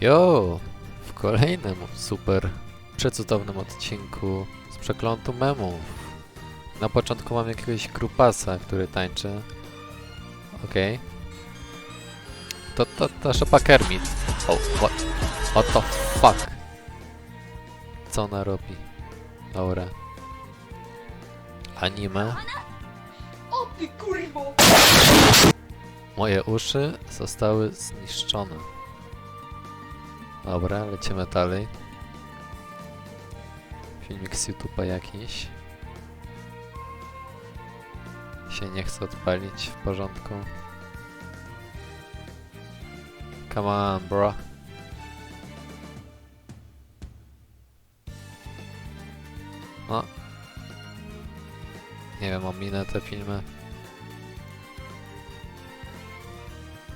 Jo! W kolejnym super przecudownym odcinku z przeklątu memów. Na początku mam jakiegoś grupasa, który tańczy. Okej. To, to, to szopa Kermit. O, what, what the fuck? Co ona robi? Dobra. Anime. O ty kurwo! Moje uszy zostały zniszczone. Dobra, lecimy dalej. Filmik z YouTube'a jakiś. Się nie chce odpalić w porządku. Come on, bro. No. Nie wiem, ominę te filmy.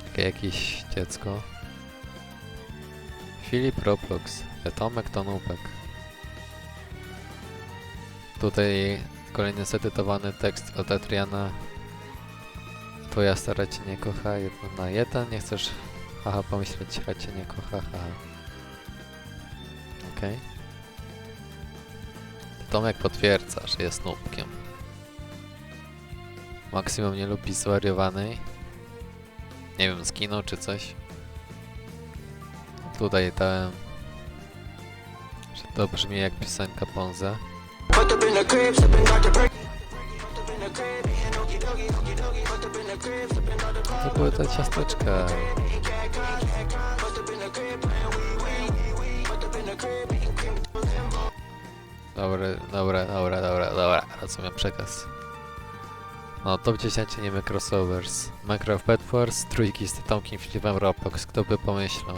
Takie jakieś dziecko. Filip Roblox. Tomek Tonupek. Tutaj kolejny zedytowany tekst od Adriana. Twoja stara cię nie kocha, jeden na jeden. Nie chcesz haha pomyśleć, że cię nie kocha, haha. Okej. Tomek potwierdza, że jest nubkiem. Maksimum nie lubi zwariowanej. Nie wiem, skinu czy coś. Tutaj dałem, że to brzmi jak piosenka Ponza. To były te ciasteczka. Dobra, dobra, dobra, dobra, dobra, rozumiem przekaz. No, top 10 anime crossovers. Minecraft Wars, trójki z Tomkiem Filipem Roblox, kto by pomyślał.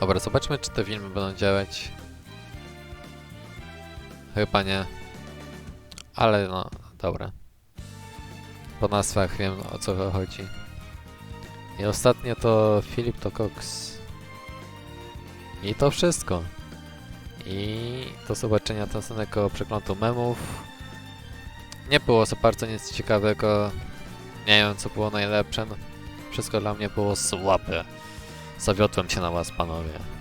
Dobra, zobaczmy czy te filmy będą działać. Chyba nie. Ale no, dobra. Po nazwach wiem o co chodzi. I ostatnie to Filip to Cox. I to wszystko. I do zobaczenia następnego przeklątu memów. Nie było za bardzo nic ciekawego. Nie wiem co było najlepsze. No, Wszystko dla mnie było słabe. Zawiodłem się na was panowie.